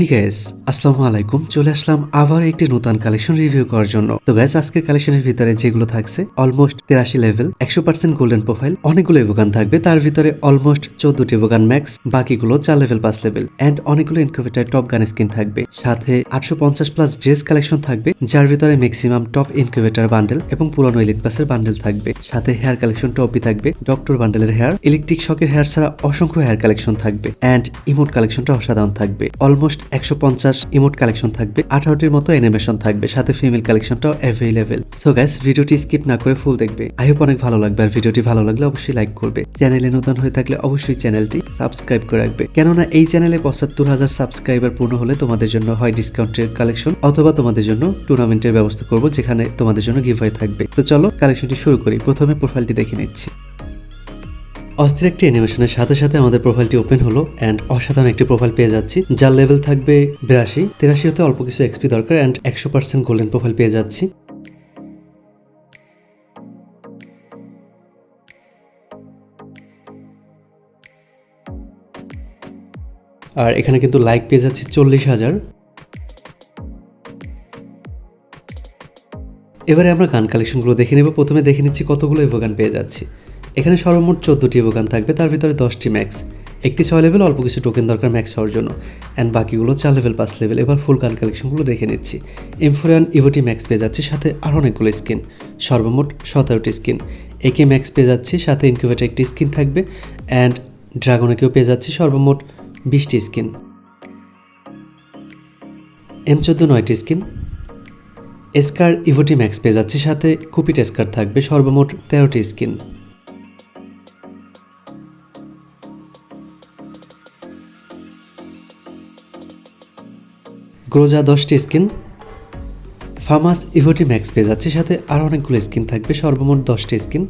হে gas আসসালামু আলাইকুম। চলে আসলাম আবার একটি নতুন কালেকশন রিভিউ করার জন্য। তো গ্যাস আজকের কালেকশনের ভিতরে যেগুলো থাকছে অলমোস্ট তেরাশি লেভেল একশো পার্সেন্ট গোল্ডেন প্রোফাইল অনেকগুলো ইভোগান থাকবে। তার ভিতরে অলমোস্ট চোদ্দটি ইভোগান ম্যাক্স বাকিগুলো চার লেভেল পাঁচ লেভেল অ্যান্ড অনেকগুলো ইনকিউবেটার টপ গান স্কিন থাকবে। সাথে আটশো পঞ্চাশ প্লাস ড্রেস কালেকশন থাকবে, যার ভিতরে ম্যাক্সিমাম টপ ইনকিউবেটার বান্ডেল এবং পুরনো ইলিট পাসের বান্ডেল থাকবে। সাথে হেয়ার কালেকশন টপই থাকবে ডক্টর বান্ডেলের হেয়ার ইলেকট্রিক শকের হেয়ার ছাড়া অসংখ্য হেয়ার কালেকশন থাকবে অ্যান্ড ইমোট কালেকশনটা অসাধারণ থাকবে। অলমোস্ট একশো পঞ্চাশ ইমোট কালেকশন থাকবে, আঠারোটির মতো অ্যানিমেশন থাকবে, সাথে ফিমেল কালেকশনটাও অ্যাভেলেবেল সো গ্যাস ভিডিওটি স্কিপ না করে ফুল দেখবে। আই হোপ অনেক ভালো লাগবে, আর ভিডিওটি ভালো লাগলে অবশ্যই লাইক করবে। চ্যানেলে নতুন হয়ে থাকলে অবশ্যই চ্যানেলটি সাবস্ক্রাইব করে রাখবে। কেননা এই চ্যানেলে পঁচাত্তর হাজার সাবস্ক্রাইবার পূর্ণ হলে তোমাদের জন্য হয় ডিসকাউন্টের কালেকশন অথবা তোমাদের জন্য টুর্নামেন্টের ব্যবস্থা করব, যেখানে তোমাদের জন্য গিভ থাকবে। তো চলো কালেকশনটি শুরু করি। প্রথমে প্রোফাইলটি দেখে নিচ্ছি। অস্থির একটি অ্যানিমেশনের সাথে সাথে আমাদের প্রোফাইলটি ওপেন হলো অ্যান্ড অসাধারণ একটি প্রোফাইল পেয়ে যাচ্ছি। যার লেভেল থাকবে বিরাশি। তিরাশি হতে অল্প কিছু এক্সপি দরকার অ্যান্ড একশো পার্সেন্ট গোল্ডেন প্রোফাইল পেয়ে যাচ্ছি। আর এখানে কিন্তু লাইক পেয়ে যাচ্ছে চল্লিশ হাজার। এবারে আমরা গান কালেকশনগুলো দেখে নেব। প্রথমে দেখে নিচ্ছি কতগুলো এভো গান পেয়ে যাচ্ছি। এখানে সর্বমোট চোদ্দোটি এবোগান থাকবে, তার ভিতরে দশটি ম্যাক্স একটি ছয় লেভেল অল্প কিছু টোকেন দরকার ম্যাক্স হওয়ার জন্য। অ্যান্ড বাকিগুলো চার লেভেল পাঁচ লেভেল এবার ফুল গান কালেকশনগুলো দেখে নিচ্ছি। এমফোরিয়ান ইভোটি ম্যাক্স পেয়ে যাচ্ছি, সাথে আরও অনেকগুলো স্কিন সর্বমোট সতেরোটি স্কিন একে ম্যাক্স পেয়ে যাচ্ছি, সাথে ইনকিউবেটার একটি স্কিন থাকবে। অ্যান্ড ড্রাগনেকেও পেয়ে যাচ্ছি, সর্বমোট বিশটি স্কিন এম চোদ্দ নয়টি স্কিন এসকার ইভোটি ম্যাক্স পেয়ে যাচ্ছে, সাথে কুপিট এসকার থাকবে, সর্বমোট তেরোটি স্কিন গ্রোজা দশটি স্কিন, ফামাস ইভোটি ম্যাক্স পেয়ে যাচ্ছে, সাথে আরও অনেকগুলো স্কিন থাকবে, সর্বমোট দশটি স্কিন।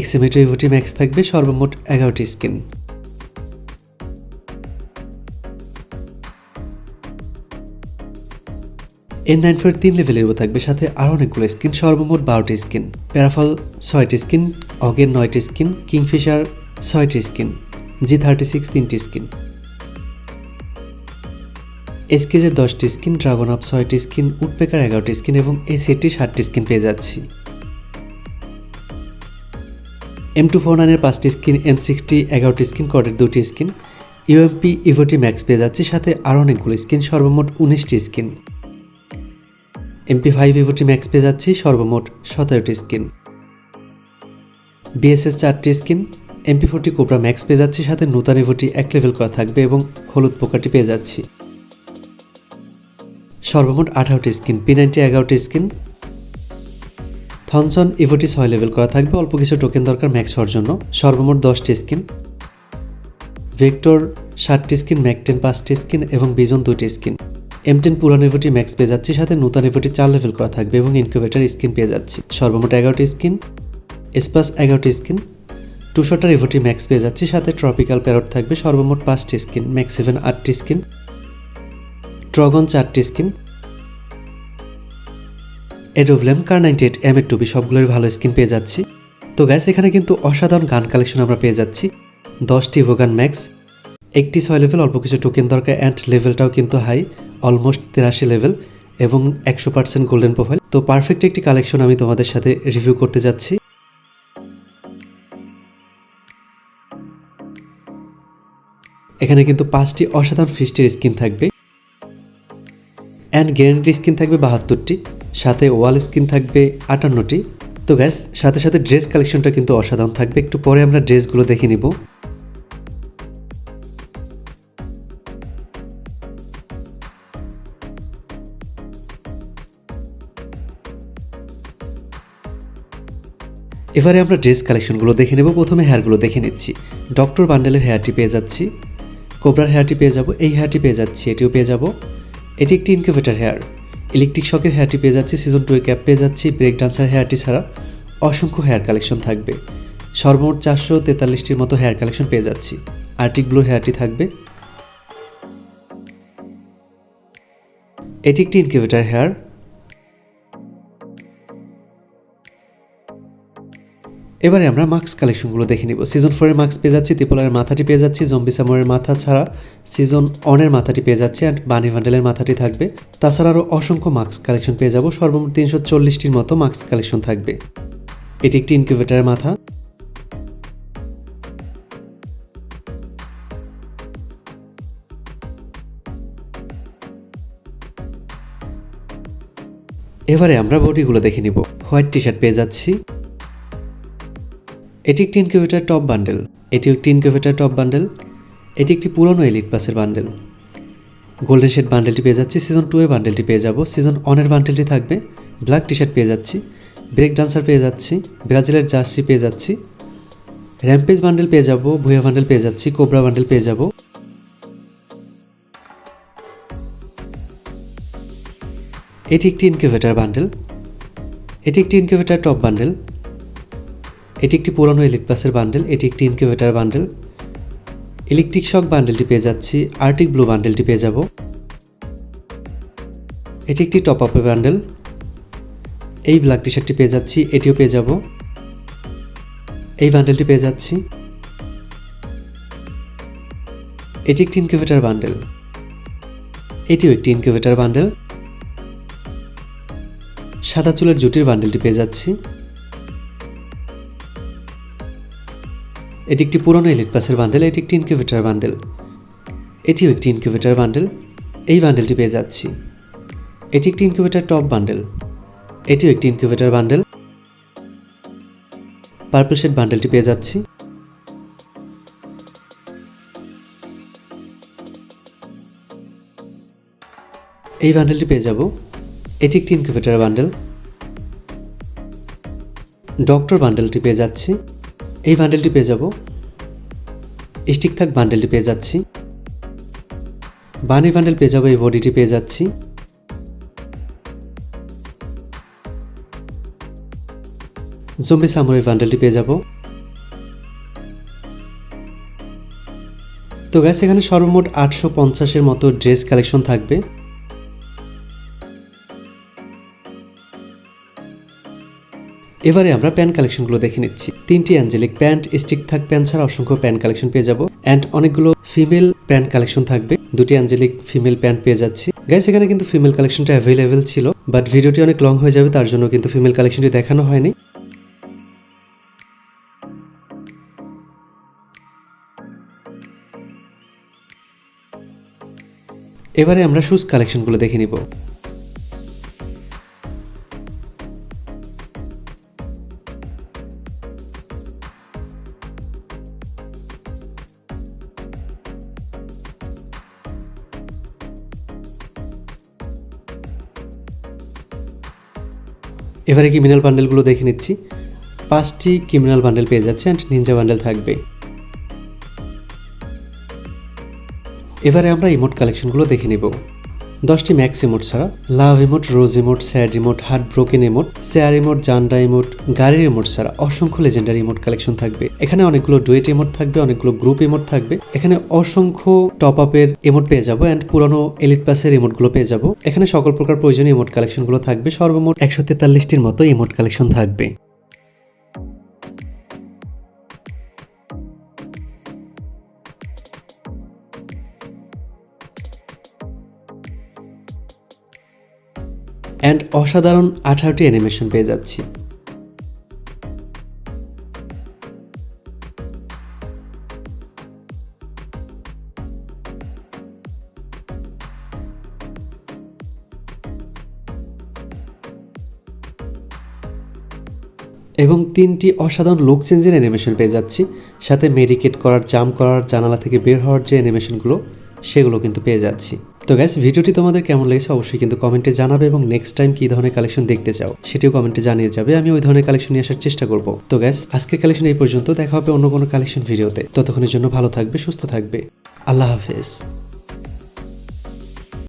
এক্সিমেটো ইভোটি ম্যাক্স থাকবে, সর্বমোট এগারোটি স্কিন। এন নাইন ফোর তিন লেভেলেরও থাকবে, সাথে আরও অনেকগুলো স্কিন, সর্বমোট বারোটি স্কিন। প্যারাফল ছয়টি স্কিন অগেন নয়টি স্কিন কিংফিশার ছয়টি স্কিন জি থার্টি সিক্স তিনটি স্কিন। এসকেজের দশটি স্কিন, ড্রাগন আপ ছয়টি স্কিন, উডপেকার এগারোটি স্কিন এবং এই সেটটি ষাটটি স্কিন পেয়ে যাচ্ছি। এম টু ফোর নাইনের পাঁচটি স্কিন এম সিক্সটি এগারোটি স্কিন কটের দুটি স্কিন, ইউএমপি, ইভোটি ম্যাক্স পেয়ে যাচ্ছি, সাথে আরও অনেকগুলো স্কিন, সর্বমোট উনিশটি স্কিন। এমপি ফাইভ, ইভোটি ম্যাক্স পেয়ে যাচ্ছি, সর্বমোট সতেরোটি স্কিন। বিএসএস চারটি skin MP forty cobra max পেয়ে যাচ্ছি, সাথে নূতন ইভোটি এক লেভেল করা থাকবে এবং হলুদ পোকাটি পেয়ে যাচ্ছি। সর্বমোট আঠারোটি স্কিন পি নাইনটি এগারোটি স্কিন। থনসন ইভোটি ছয় লেভেল করা থাকবে, অল্প কিছু টোকেন দরকার ম্যাক্স হওয়ার জন্য। সর্বমোট দশটি স্কিন। ভেক্টর ষাটটি স্কিন ম্যাকটেন পাঁচটি স্কিন এবং বিজন দুটি স্কিন। এম টেন পুরান ইভোটি ম্যাক্স পেয়ে যাচ্ছি, সাথে নূতন ইভোটি চার লেভেল করা থাকবে এবং ইনকিউবেটার স্কিন পেয়ে যাচ্ছি। সর্বমোট এগারোটি স্কিন স্পাস এগারোটি স্কিন। টু শটার ইভোটি ম্যাক্স পেয়ে যাচ্ছি, সাথে ট্রপিক্যাল প্যারট থাকবে, সর্বমোট পাঁচটি স্কিন ম্যাক্স সেভেন আটটি স্কিন। ড্রগন চারটি স্কিন। এডোভলেম কার নাইনটি এইট, এম এর টুবি সবগুলোর ভালো স্কিন পেয়ে যাচ্ছি। তো গ্যাস এখানে কিন্তু অসাধারণ গান কালেকশন আমরা পেয়ে যাচ্ছি। দশটি ভোগান ম্যাক্স একটি ছয় লেভেল অল্প কিছু টোকেন দরকার অ্যান্ড লেভেলটাও কিন্তু হাই অলমোস্ট তেরাশি লেভেল এবং একশো পার্সেন্ট গোল্ডেন প্রোফাইল তো পারফেক্ট একটি কালেকশন আমি তোমাদের সাথে রিভিউ করতে যাচ্ছি। এখানে কিন্তু পাঁচটি অসাধারণ ফিস্টের স্কিন থাকবে। অ্যান্ড গ্যারেন্টি স্কিন থাকবে বাহাত্তরটি, সাথে ওয়াল স্কিন থাকবে আটান্নটি। তো গ্যাস সাথে সাথে ড্রেস কালেকশনটা কিন্তু অসাধারণ থাকবে। একটু পরে আমরা ড্রেসগুলো দেখে নিব। এবারে আমরা ড্রেস কালেকশনগুলো দেখে নেব। প্রথমে হেয়ারগুলো দেখে নিচ্ছি। ডক্টর বান্ডেলের হেয়ারটি পেয়ে যাচ্ছি। কোবরার হেয়ারটি পেয়ে যাব। এই হেয়ারটি পেয়ে যাচ্ছি। এটিও পেয়ে যাব। এটি একটি ইনকিউবেটার হেয়ার ইলেকট্রিক শকের হেয়ারটি পেয়ে যাচ্ছি সিজন টু এর ক্যাপ পেয়ে যাচ্ছি ব্রেক ডান্সার হেয়ারটি ছাড়া অসংখ্য হেয়ার কালেকশন থাকবে। সর্বমোট চারশো তেতাল্লিশটির মতো হেয়ার কালেকশন পেয়ে যাচ্ছি। আর্টিক ব্লু হেয়ারটি থাকবে। এটি একটি ইনকিউবেটার হেয়ার এবারে আমরা মাস্ক কালেকশনগুলো দেখে নিব। সিজন ফোরের মাস্ক পেয়ে যাচ্ছি ত্রিপোলারের মাথাটি পেয়ে যাচ্ছি জম্বি সামরের মাথা ছাড়া সিজন অনের মাথাটি পেয়ে যাচ্ছি অ্যান্ড বানি ভান্ডেলের মাথাটি থাকবে। তাছাড়া আরও অসংখ্য মাস্ক কালেকশন পেয়ে যাব। সর্বমোট তিনশো চল্লিশটির মতো মাস্ক কালেকশন থাকবে। এটি একটি ইনকিউবেটারের মাথা। এবারে আমরা বডিগুলো দেখে নিব। হোয়াইট টি শার্ট পেয়ে যাচ্ছি। এটি একটি ইনকিউবেটার টপ বান্ডেল এটি একটি ইনকিউবেটার টপ বান্ডেল এটি একটি পুরনো এলিট পাসের বান্ডেল গোল্ডেন শেড বান্ডেলটি পেয়ে যাচ্ছি সিজন টু এর বান্ডেলটি পেয়ে যাব। সিজন অনের বান্ডেলটি থাকবে ব্ল্যাক টি শার্ট পেয়ে যাচ্ছি ব্রেক ডান্সার পেয়ে যাচ্ছি ব্রাজিলের জার্সি পেয়ে যাচ্ছি র্যাম্পেজ বান্ডেল পেয়ে যাব ভুয়া বান্ডেল পেয়ে যাচ্ছি কোবরা বান্ডেল পেয়ে যাব। এটি একটি ইনকিউবেটার বান্ডেল এটি একটি ইনকিউবেটার টপ বান্ডেল এটি একটি পুরনো ইলেক প্লাসের বান্ডেল এটি একটি ইনকিউবেটার বান্ডেল ইলেকট্রিক শক বান্ডেলটি পেয়ে যাচ্ছি আর্টিক ব্লু বান্ডেলটি পেয়ে যাব। এটি একটি টপ আপের বান্ডেল এই ব্ল্যাক টি শার্টটি পেয়ে যাচ্ছি, এটিও পেয়ে যাব। এই বান্ডেলটি পেয়ে যাচ্ছি। এটি একটি ইনকিউবেটার বান্ডেল এটিও একটি ইনকিউবেটার বান্ডেল সাদা চুলের জুটির বান্ডেলটি পেয়ে যাচ্ছি। এটি একটি পুরনো এলিট পাসের বান্ডেল, এটি একটি ইনকিউবেটার বান্ডেল। এটিও একটি ইনকিউবেটার বান্ডেল। এই বান্ডেলটি পেয়ে যাচ্ছি। এটি একটি ইনকিউবেটার টপ বান্ডেল। এটিও একটি ইনকিউবেটার বান্ডেল। পার্পল শেড বান্ডেলটি পেয়ে যাচ্ছি। এই বান্ডেলটি পেয়ে যাব। এটি একটি ইনকিউবেটার বান্ডেল। ডক্টর বান্ডেলটি পেয়ে যাচ্ছি। এই বান্ডেলটি পেয়ে যাব। স্টিক থাক বান্ডেলটি পেয়ে যাচ্ছি। বানি বান্ডেল পেয়ে যাব, এই বডিটি পেয়ে যাচ্ছি। জম্বি সামুরাই বান্ডেলটি পেয়ে যাব। তো গ্যাস এখানে সর্বমোট আটশো পঞ্চাশের মতো ড্রেস কালেকশন থাকবে। এবারে আমরা প্যান্ট কালেকশনগুলো দেখে নিচ্ছি। তিনটি অ্যাঞ্জেলিক প্যান্ট, স্টিক থাক প্যান্ট ছাড়া অসংখ্য প্যান্ট কালেকশন পেয়ে যাব। অ্যান্ড অনেকগুলো ফিমেল প্যান্ট কালেকশন থাকবে। দুটি অ্যাঞ্জেলিক ফিমেল প্যান্ট পেয়ে যাচ্ছি। গাইস এখানে কিন্তু ফিমেল কালেকশনটা অ্যাভেলেবেল ছিল বাট ভিডিওটি অনেক লং হয়ে যাবে, তার জন্য কিন্তু ফিমেল কালেকশনটি দেখানো হয়নি। এবারে আমরা শুজ কালেকশনগুলো দেখে নিব। এবারে ক্রিমিনাল বান্ডেলগুলো দেখে নিচ্ছি। পাঁচটি ক্রিমিনাল বান্ডেল পেয়ে যাচ্ছে অ্যান্ড নিনজা বান্ডেল থাকবে। এবারে আমরা ইমোট কালেকশনগুলো দেখে নিব। দশটি ম্যাক্স ইমোট ছাড়া, love emote, rose emote, sad emote heart broken emote share emote, জান্ডা emote, গাড়ির ইমোট ছাড়া অসংখ্য লেজেন্ডারি ইমোট কালেকশন থাকবে। এখানে অনেকগুলো ডুয়েট ইমোট থাকবে, অনেকগুলো গ্রুপ ইমোট থাকবে। এখানে অসংখ্য টপ আপের ইমোট পেয়ে যাব অ্যান্ড পুরনো এলিট পাসের ইমোটগুলো পেয়ে যাব। এখানে সকল প্রকার প্রয়োজনীয় ইমোট কালেকশনগুলো থাকবে। সর্বমোট একশো তেতাল্লিশটির মতো ইমোট কালেকশন থাকবে। অ্যান্ড অসাধারণ আঠারোটি অ্যানিমেশন পেয়ে যাচ্ছি। এবং তিনটি অসাধারণ লুক চেঞ্জের অ্যানিমেশন পেয়ে যাচ্ছি। সাথে মেডিকেট করার জাম্প করার, জানালা থেকে বের হওয়ার যে অ্যানিমেশনগুলো সেগুলো কিন্তু পেয়ে যাচ্ছি। তো গ্যাস ভিডিওটি তোমাদের কেমন লেগেছে অবশ্যই কিন্তু কমেন্টে জানাবে এবং নেক্সট টাইম কি ধরনের কালেকশন দেখতে চাও, সেটিও কমেন্টে জানিয়ে যাবে। আমি ওই ধরনের কালেকশন নিয়ে আসার চেষ্টা করব। তো গ্যাস আজকের কালেকশন এই পর্যন্ত। দেখা হবে অন্য কোনো কালেকশন ভিডিওতে ততক্ষণের জন্য ভালো থাকবে, সুস্থ থাকবে। আল্লাহ হাফেজ।